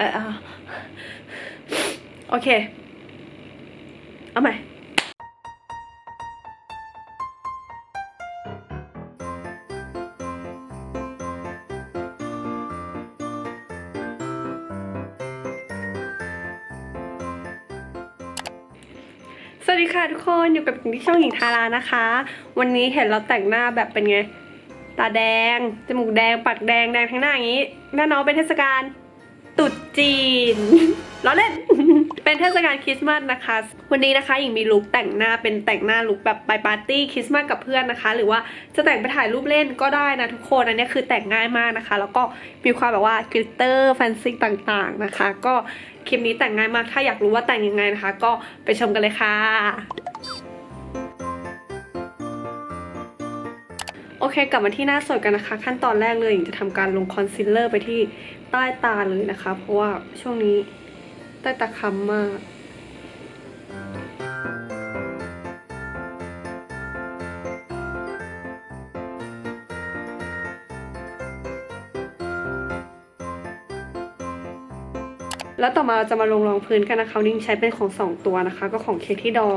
เออเอาโอเค เอาใหม่สวัสดีค่ะทุกคนอยู่กับหญิงที่ช่องหญิงทารานะคะ วันนี้เห็นเราแต่งหน้าแบบเป็นไง ตาแดง จมูกแดง ปากแดงแดงทั้งหน้าอย่างนี้แน่นอนเป็นเทศกาล จีน ล้อเล่น เป็นเทศกาลคริสต์มาสนะคะ วันนี้นะคะหญิงมีลุคแต่งหน้าเป็นแต่งหน้าลุคแบบไปปาร์ตี้คริสต์มาสกับเพื่อนนะคะ หรือว่าจะแต่งไปถ่ายรูปเล่นก็ได้นะทุกคน อันนี้คือแต่งง่ายมากนะคะ แล้วก็มีความแบบว่ากลิตเตอร์แฟนซีต่างๆนะคะ ก็คลิปนี้แต่งง่ายมาก ถ้าอยากรู้ว่าแต่งยังไงนะคะ ก็ไปชมกันเลยค่ะ โอเค กลับมาที่หน้าสดกันนะคะ ขั้นตอนแรกเลยหญิงจะทำการลงคอนซีลเลอร์ไปที่ใต้ตาเลยนะคะ เพราะว่าช่วงนี้ใต้ตาค้ำมากแล้วต่อมาเราจะมาลงรองพื้นกันนะคะนนี้ใช้เป็นของสองตัวนะคะ ก็ของเคที่ดอ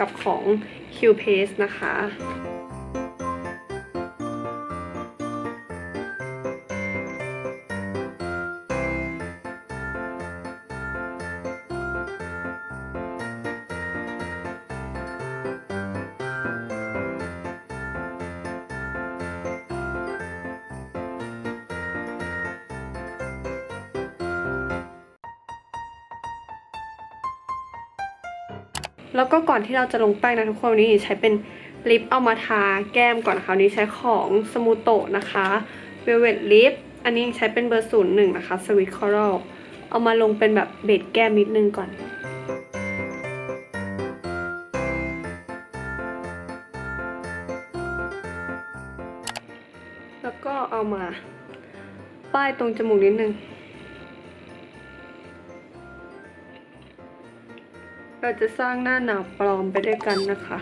กับของ Q Paste นะคะ แล้วก็ก่อนที่เราจะลงแป้งนะทุกคนวันนี้ใช้เป็นลิปเอามาทาแก้มก่อนนะคะวันนี้ใช้ของสมูโตะนะคะ Velvet Lip อันนี้ใช้เป็นเบอร์ศูนย์หนึ่งนะคะ Sweet Coral เอามาลงเป็นแบบเบสแก้มนิดนึงก่อนแล้วก็เอามาป้ายตรงจมูกนิดนึง เราจะสร้างหน้าหนาวปลอมไปด้วยกันนะคะ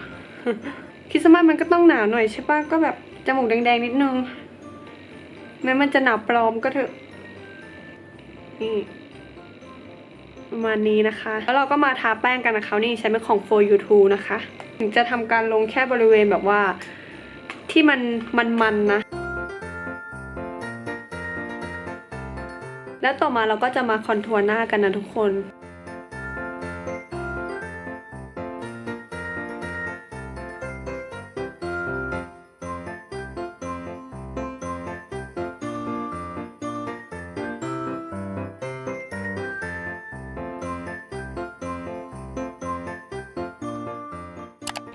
คริสต์มาสมันก็ต้องหนาวหน่อยใช่ปะก็แบบจมูกแดงๆนิดนึงแม้มันจะหนาวปลอมก็เถอะนี่ประมาณนี้นะคะ แล้วเราก็มาทาแป้งกันนะคะนี่ใช้เป็นของ for you t o นะคะ ถึงจะทำการลงแค่บริเวณแบบว่าที่มันมันๆนะ แล้วต่อมาเราก็จะมาคอนทัวร์หน้ากันนะทุกคน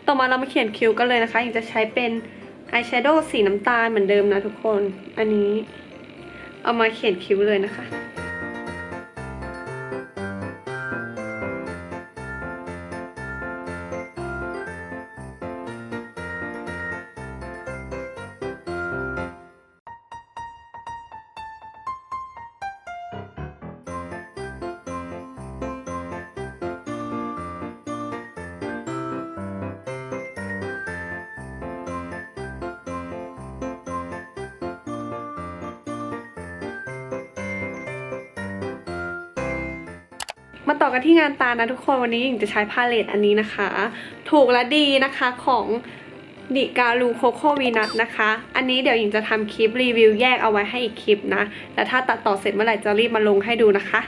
ต่อมาเรามาเขียนคิ้วกันเลยนะคะยังจะใช้เป็นอายแชโดว์สีน้ำตาลเหมือนเดิมนะทุกคน อันนี้ เอามาเขียนคิ้วเลยนะคะ มาต่อกันที่งานตานะทุกคนวันนี้หญิงจะใช้พาเลตอันนี้นะคะ ถูกและดีนะคะของดิกาลูโคโควีนัทนะคะ อันนี้เดี๋ยวหญิงจะทำคลิปรีวิวแยกเอาไว้ให้อีกคลิปนะแต่ถ้าตัดต่อเสร็จเมื่อไหร่จะรีบมาลงให้ดูนะคะ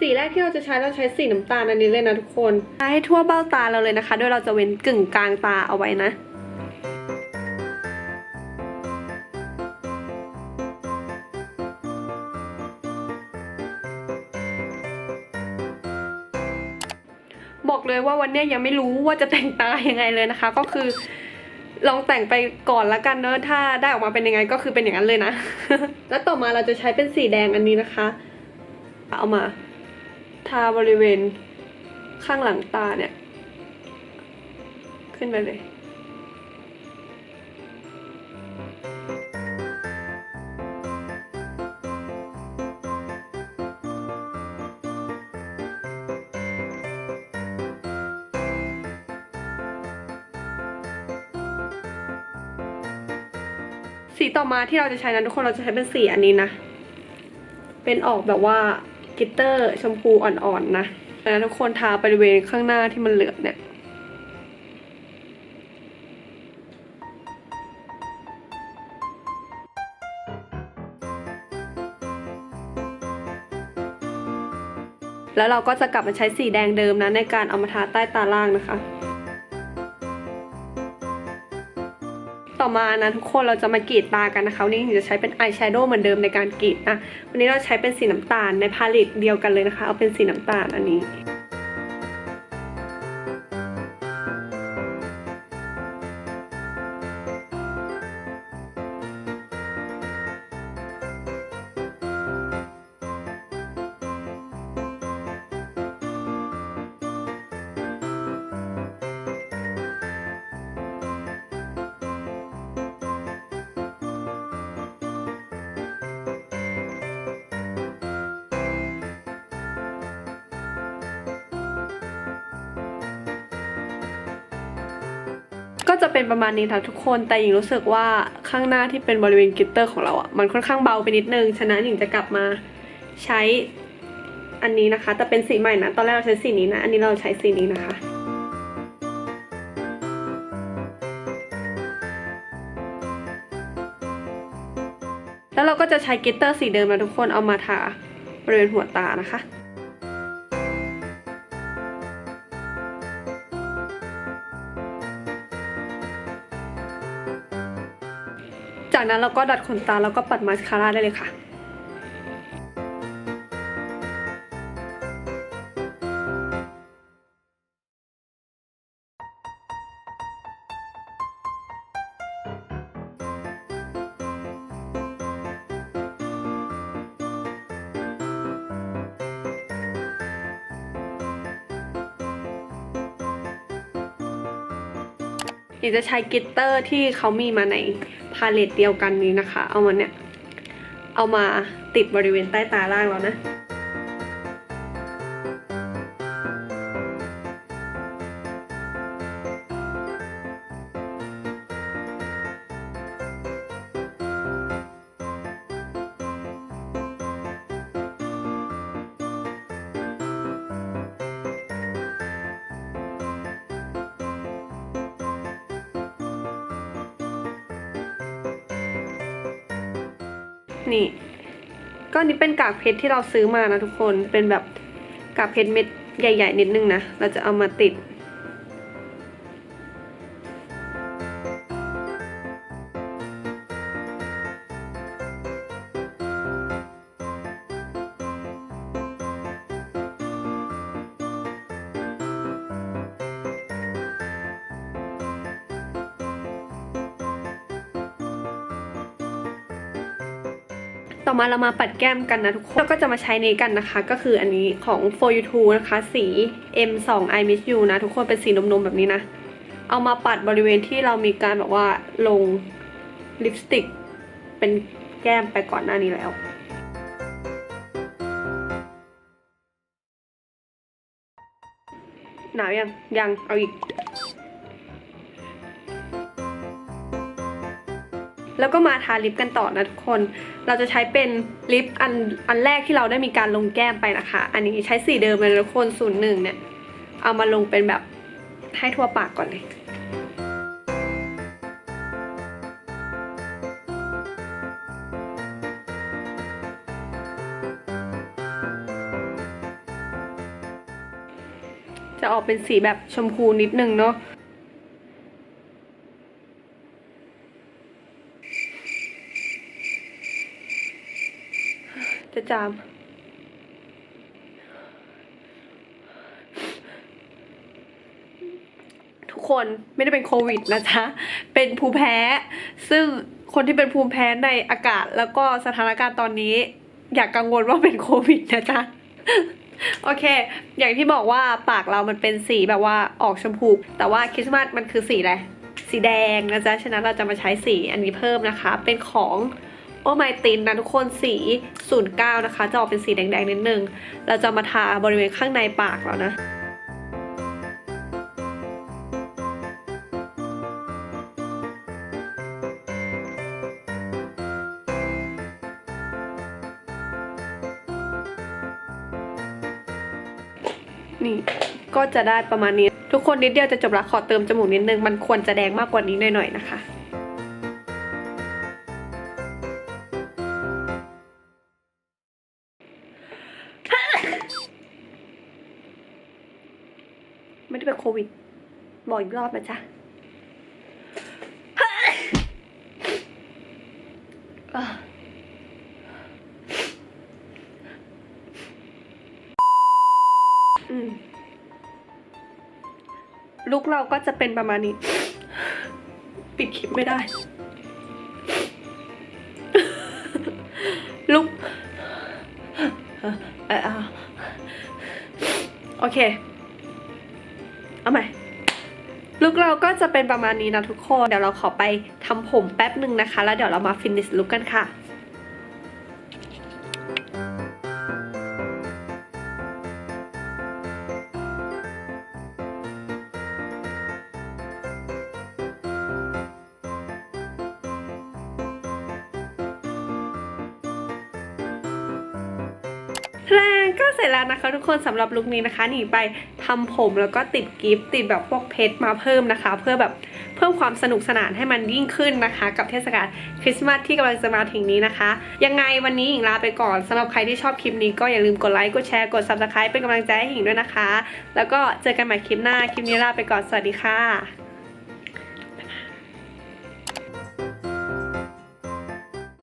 สีแรกที่เราจะใช้เราใช้สีน้ำตาลอันนี้เลยนะทุกคนทาให้ทั่วเบ้าตาเราเลยนะคะ โดยเราจะเว้นกึ่งกลางตาเอาไว้นะ บอกเลยว่าวันนี้ยยังไม่รู้ว่าจะแต่งตายังไงเลยนะคะ ก็คือลองแต่งไปก่อนละกันเนอะถ้าได้ออกมาเป็นยังไงก็คือเป็นอย่างนั้นเลยนะ แล้วต่อมาเราจะใช้เป็นสีแดงอันนี้นะคะ เอามา ทาบริเวณข้างหลังตาเนี่ย ขึ้นไปเลย สีต่อมาที่เราจะใช้นะทุกคนเราจะใช้เป็นสีอันนี้นะ เป็นออกแบบว่ากิตเตอร์ชมพูอ่อนๆนะแล้วทุกคนทาบริเวณข้างหน้าที่มันเหลือเนี่ยแล้วเราก็จะกลับมาใช้สีแดงเดิมนะในการเอามาทาใต้ตาล่างนะคะ ต่อมานะทุกคนเราจะมากรีดตากันนะคะวันนี้หญิงจะใช้เป็นอายแชโดว์เหมือนเดิมในการกรีดนะวันนี้เราใช้เป็นสีน้ำตาลในพาเลตเดียวกันเลยนะคะ เอาเป็นสีน้ำตาลอันนี้ ก็จะเป็นประมาณนี้ค่ะทุกคน แต่หญิงรู้สึกว่าข้างหน้าที่เป็นบริเวณกิตเตอร์ของเราอะ มันค่อนข้างเบาไปนิดนึง ฉะนั้นหญิงจะกลับมาใช้อันนี้นะคะ แต่เป็นสีใหม่นะ ตอนแรกเราใช้สีนี้นะ อันนี้เราใช้สีนี้นะคะแล้วเราก็จะใช้กิตเตอร์สีเดิมนะทุกคนเอามาทาบริเวณหัวตานะคะ จากนั้นเราก็ดัดขนตาแล้วก็ปัดมาสคาร่าได้เลยค่ะจะใช้กิตเตอร์ที่เขามีมาใน พาเลตเดียวกันนี้นะคะ เอามันเนี่ย เอามาติดบริเวณใต้ตาล่างแล้วนะ นี่ก็อันนี้เป็นกากเพชรที่เราซื้อมานะทุกคนเป็นแบบกากเพชรเม็ดใหญ่ ๆ นิดนึงนะ เราจะเอามาติด ต่อมาเรามาปัดแก้มกันนะทุกคนเราก็จะมาใช้นี้กันนะคะ ก็คืออันนี้ของ for you two นะคะ สี M2 I miss you นะ ทุกคนเป็นสีนมๆแบบนี้นะ เอามาปัดบริเวณที่เรามีการแบบว่าลงลิปสติก เป็นแก้มไปก่อนหน้านี้แล้วหนาวยังยังเอาอีก แล้วก็มาทาลิปกันต่อนะทุกคน เราจะใช้เป็นลิปอันอันแรกที่เราได้มีการลงแก้มไปนะคะ อันนี้ใช้สีเดิมเลยนะทุกคนศูนย์หนึ่งเนี่ย เอามาลงเป็นแบบให้ทั่วปากก่อนเลยจะออกเป็นสีแบบชมพูนิดนึงเนาะ จะจาม ทุกคนไม่ได้เป็นโควิดนะจ๊ะ เป็นภูมิแพ้ ซึ่งคนที่เป็นภูมิแพ้ในอากาศแล้วก็สถานการณ์ตอนนี้ อย่ากกังวลว่าเป็นโควิดนะจ๊ะโอเค อย่างที่บอกว่าปากเรามันเป็นสีแบบว่าออกชมพู แต่ว่าคริสต์มาสมันคือสีอะไร สีแดงนะจ๊ะ ฉะนั้นเราจะมาใช้สีอันนี้เพิ่มนะคะ เป็นของ โอไมตินนะทุกคนสี 09 นะคะ จะออกเป็นสีแดงๆนิดนึง เราจะมาทาบริเวณข้างในปากแล้วนะนี่ก็จะได้ประมาณนี้ ทุกคนนิดเดียวจะจบละขอเติมจมูกนิดนึง มันควรจะแดงมากกว่านี้หน่อยๆนะคะ ไม่ได้เป็นโควิด บอกอีกรอบนะจ๊ะอืมลุกเราก็จะเป็นประมาณนี้ ปิดคลิปไม่ได้ลุกเออเออเอาโอเค เอาใหม่ลุกเราก็จะเป็นประมาณนี้นะทุกคน เดี๋ยวเราขอไปทำผมแป๊บหนึ่งนะคะ แล้วเดี๋ยวเรามาฟินิชลุกกันค่ะ สร็จแล้วนะคะทุกคนสำหรับลุคนี้นะคะหนีไปทำผมแล้วก็ติดกิฟต์ติดแบบพวกเพชรมาเพิ่มนะคะ เพื่อแบบเพิ่มความสนุกสนานให้มันยิ่งขึ้นนะคะ กับเทศกาลคริสต์มาสที่กำลังจะมาถึงนี้นะคะ ยังไงวันนี้หญิงลาไปก่อนสำหรับใครที่ชอบคลิปนี้ก็อย่าลืมกดไลค์กดแชร์กด subscribe เป็นกำลังใจให้หญิงด้วยนะคะ แล้วก็เจอกันใหม่คลิปหน้าคลิปนี้ลาไปก่อนสวัสดีค่ะ